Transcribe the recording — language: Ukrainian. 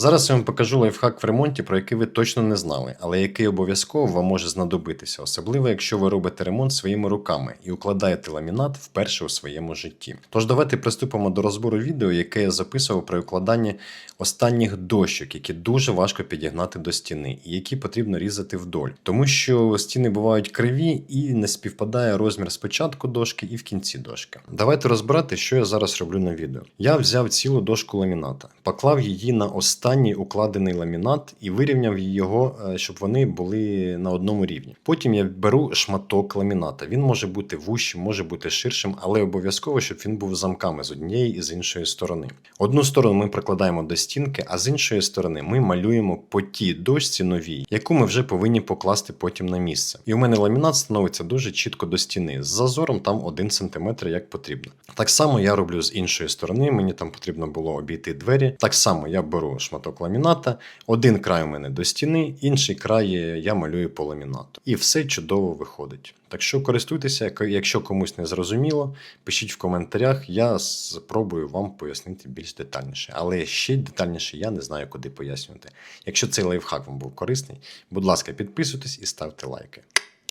Зараз я вам покажу лайфхак в ремонті, про який ви точно не знали, але який обов'язково вам може знадобитися, особливо якщо ви робите ремонт своїми руками і укладаєте ламінат вперше у своєму житті. Тож давайте приступимо до розбору відео, яке я записував при укладанні останніх дощок, які дуже важко підігнати до стіни, і які потрібно різати вдоль, тому що стіни бувають криві і не співпадає розмір спочатку дошки і в кінці дошки. Давайте розбирати, що я зараз роблю на відео. Я взяв цілу дошку ламіната, поклав її на останній укладений ламінат і вирівняв його, е, щоб вони були на одному рівні. Потім я беру шматок ламіната. Він може бути вущим, може бути ширшим, але обов'язково, щоб він був замками з однієї і з іншої сторони. Одну сторону ми прикладаємо до стінки, а з іншої сторони ми малюємо по тій дошці новій, яку ми вже повинні покласти потім на місце. І у мене ламінат становиться дуже чітко до стіни, з зазором там 1 см як потрібно. Так само я роблю з іншої сторони, мені там потрібно було обійти двері. Так само я беру шматок ламіната, один край у мене до стіни, інший край я малюю по ламінату. І все чудово виходить. Так що користуйтеся, якщо комусь не зрозуміло, пишіть в коментарях, я спробую вам пояснити більш детальніше. Але ще детальніше я не знаю, куди пояснювати. Якщо цей лайфхак вам був корисний, будь ласка, підписуйтесь і ставте лайки.